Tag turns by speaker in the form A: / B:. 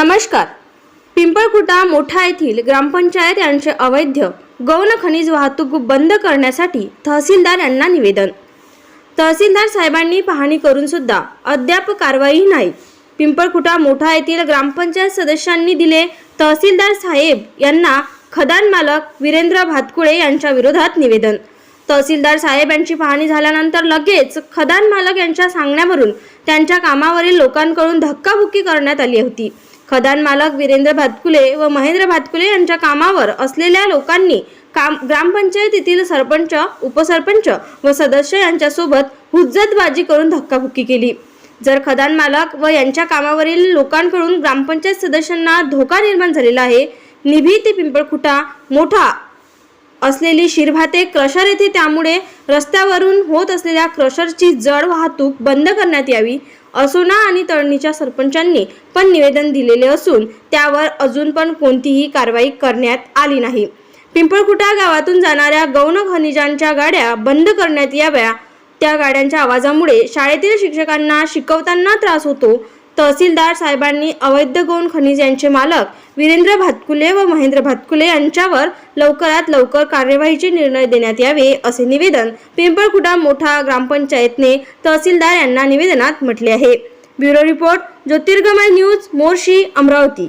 A: नमस्कार. पिंपळखुटा मोठा येथील ग्रामपंचायत यांचे अवैध गौण खनिज वाहतूक बंद करण्यासाठी तहसीलदार यांना निवेदन. तहसीलदार साहेबांनी पाहणी करून सुद्धा अद्याप कारवाई नाही. पिंपळखुटा मोठा येथील ग्रामपंचायत सदस्यांनी दिले तहसीलदार साहेब यांना खदान मालक वीरेंद्र भातकुळे यांच्या विरोधात निवेदन. तहसीलदार साहेब यांची पाहणी झाल्यानंतर लगेच खदान मालक यांच्या सांगण्यावरून त्यांच्या कामावरील लोकांकडून धक्काबुक्की करण्यात आली होती. खदान मालक वीरेंद्र भातकुले व महेंद्र भातकुले यांच्या कामावर असलेल्या लोकांनी काम ग्रामपंचायतीतील सरपंच उपसरपंच व सदस्य यांच्यासोबत हुज्जतबाजी करून धक्काबुक्की केली. जर खदान मालक व यांच्या कामावरील लोकांकडून ग्रामपंचायत सदस्यांना धोका निर्माण झालेला आहे निभी ते पिंपळखुटा मोठा असलेली शिरभाते क्रशर येथे त्यामुळे रस्त्यावरून होत असलेल्या क्रशरची जड वाहतूक बंद करण्यात यावी असोना आणि तळणीच्या सरपंचांनी पण निवेदन दिलेले असून त्यावर अजून पण कोणतीही कारवाई करण्यात आली नाही. पिंपळखुटा गावातून जाणाऱ्या गौण खनिजांच्या गाड्या बंद करण्यात याव्या. त्या गाड्यांच्या आवाजामुळे शाळेतील शिक्षकांना शिकवताना त्रास होतो. तहसीलदार साहेबांनी अवैध गौण खनिज यांचे मालक वीरेंद्र भातकुले व महेंद्र भातकुले यांच्यावर लवकरात लवकर कार्यवाहीचे निर्णय देण्यात यावे असे निवेदन पिंपळखुटा मोठा ग्रामपंचायतने तहसीलदार यांना निवेदनात म्हटले आहे. Bureau report Jyotirgamay news Morshi Amravati.